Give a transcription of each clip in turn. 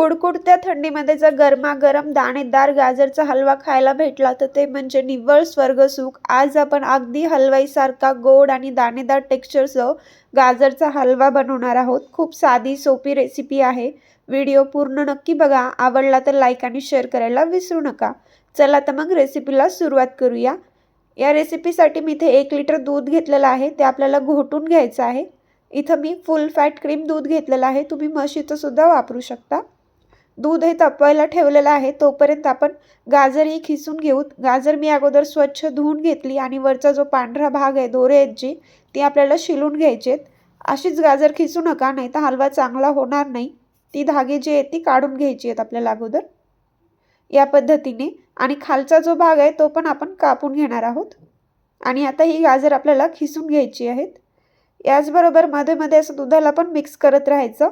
कुडकुडत्या थंडीमध्ये जर गरमागरम दाणेदार गाजरचा हलवा खायला भेटला तर ते म्हणजे निव्वळ स्वर्गसुख आज आपण अगदी हलवाईसारखा गोड आणि दाणेदार टेक्स्चरसह गाजरचा हलवा बनवणार आहोत. खूप साधी सोपी रेसिपी आहे. व्हिडिओ पूर्ण नक्की बघा. आवडला तर लाईक आणि शेअर करायला विसरू नका. चला तर मग रेसिपीला सुरुवात करूया. या रेसिपीसाठी मी इथे एक लिटर दूध घेतलेलं आहे. ते आपल्याला घोटून घ्यायचं आहे. इथं मी फुल फॅट क्रीम दूध घेतलेलं आहे. तुम्ही म्हशीचं सुद्धा वापरू शकता. दूध हे तापवायला ठेवलेलं आहे तोपर्यंत आपण गाजर ही खिसून घेऊ गाजर मी अगोदर स्वच्छ धुवून घेतली आणि वरचा जो पांढरा भाग आहे दोरे आहेत जी ती आपल्याला शिलून घ्यायची आहेत अशीच गाजर खिसू नका नाही तर हलवा चांगला होणार नाही. ती धागे जी आहेत ती काढून घ्यायची आहेत आपल्याला अगोदर. या पद्धतीने. आणि खालचा जो भाग आहे तो पण आपण कापून घेणार आहोत. आणि आता ही गाजर आपल्याला खिसून घ्यायची आहेत. याचबरोबरमध्ये मध्ये असं दुधाला पण मिक्स करत राहायचं.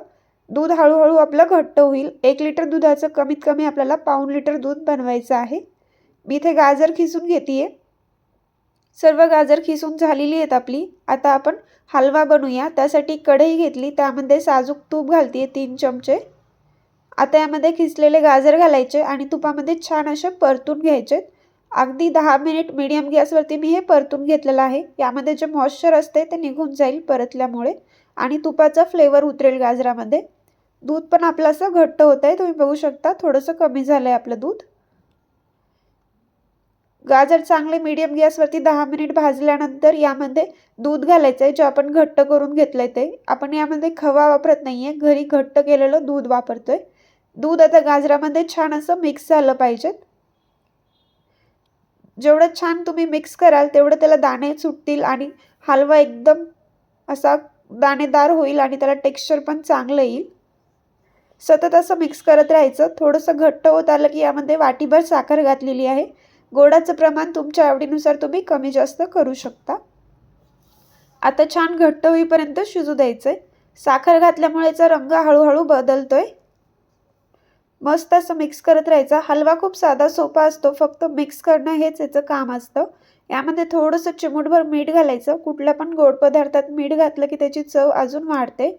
दूध हळूहळू आपलं घट्ट होईल. एक लिटर दुधाचं कमीत कमी आपल्याला पाऊण लिटर दूध बनवायचं आहे. मी इथे गाजर खिसून घेते सर्व गाजर खिसून झालेली आहेत आपली. आता आपण हलवा बनवूया. त्यासाठी कढई घेतली. त्यामध्ये साजूक तूप घालते तीन चमचे. आता यामध्ये खिसलेले गाजर घालायचे आणि तुपामध्ये छान असे परतून घ्यायचे. अगदी दहा मिनिट मीडियम गॅसवरती मी हे परतून घेतलेलं आहे. यामध्ये जे मॉइश्चर असते ते निघून जाईल परतल्यामुळे आणि तुपाचा फ्लेवर उतरेल गाजरामध्ये. दूध पण आपलं असं घट्ट होत आहे तुम्ही बघू शकता थोडंसं कमी झालं आहे आपलं दूध. गाजर चांगले मीडियम गॅसवरती दहा मिनिट भाजल्यानंतर यामध्ये दूध घालायचं आहे जे आपण घट्ट करून घेतलं आहे ते. आपण यामध्ये खवा वापरत नाही आहे घरी घट्ट केलेलं दूध वापरतो आहे दूध आता गाजरामध्ये छान असं मिक्स झालं पाहिजेत. जेवढं छान तुम्ही मिक्स कराल तेवढं त्याला दाणे सुटतील आणि हलवा एकदम असा दाणेदार होईल आणि त्याला टेक्स्चर पण चांगलं येईल. सतत असं मिक्स करत राहायचं. थोडंसं घट्ट होत आलं की यामध्ये वाटीभर साखर घातलेली आहे. गोडाचं प्रमाण तुमच्या आवडीनुसार तुम्ही कमी जास्त करू शकता. आता छान घट्ट होईपर्यंत शिजू द्यायचं आहे साखर घातल्यामुळे याचा रंग हळूहळू बदलतोय. मस्त असं मिक्स करत राहायचा. हलवा खूप साधा सोपा असतो. फक्त मिक्स करणं हेच याचं काम असतं. यामध्ये थोडंसं चिमूटभर मीठ घालायचं. कुठल्या पण गोड पदार्थात मीठ घातलं की त्याची चव अजून वाढते.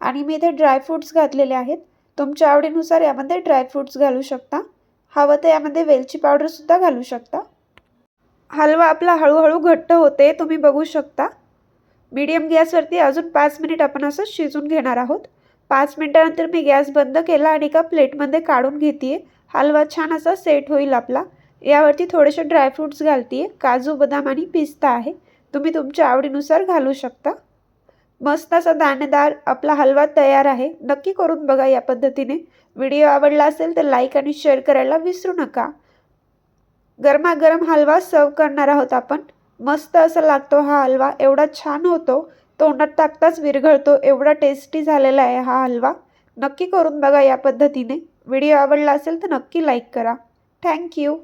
आणि मी इथे ड्रायफ्रूट्स घातलेले आहेत. तुमच्या आवडीनुसार यामध्ये ड्रायफ्रूट्स घालू शकता. हवं तर यामध्ये वेलची पावडरसुद्धा घालू शकता. हलवा आपला हळूहळू घट्ट होते तुम्ही बघू शकता. मीडियम गॅसवरती अजून पाच मिनिट आपण असं शिजून घेणार आहोत. पाच मिनटानंतर मी गॅस बंद केला आणि एका प्लेटमध्ये काढून घेते हलवा छान असा सेट होईल आपला. यावरती थोडेसे ड्रायफ्रूट्स घालते काजू बदाम आणि पिस्ता आहे. तुम्ही तुमच्या आवडीनुसार घालू शकता. मस्त असा दाणेदार आपला हलवा तयार आहे. नक्की करून बघा या पद्धतीने. व्हिडिओ आवडला असेल तर लाईक आणि शेअर करायला विसरू नका. गरमागरम हलवा सर्व करणार आहोत आपण. मस्त असा लागतो हा हलवा एवढा छान होतो. तोंडात टाकताच विरघळतो एवढा टेस्टी झालेला आहे हा हलवा. नक्की करून बघा या पद्धतीने. व्हिडिओ आवडला असेल तर नक्की लाईक करा. थँक्यू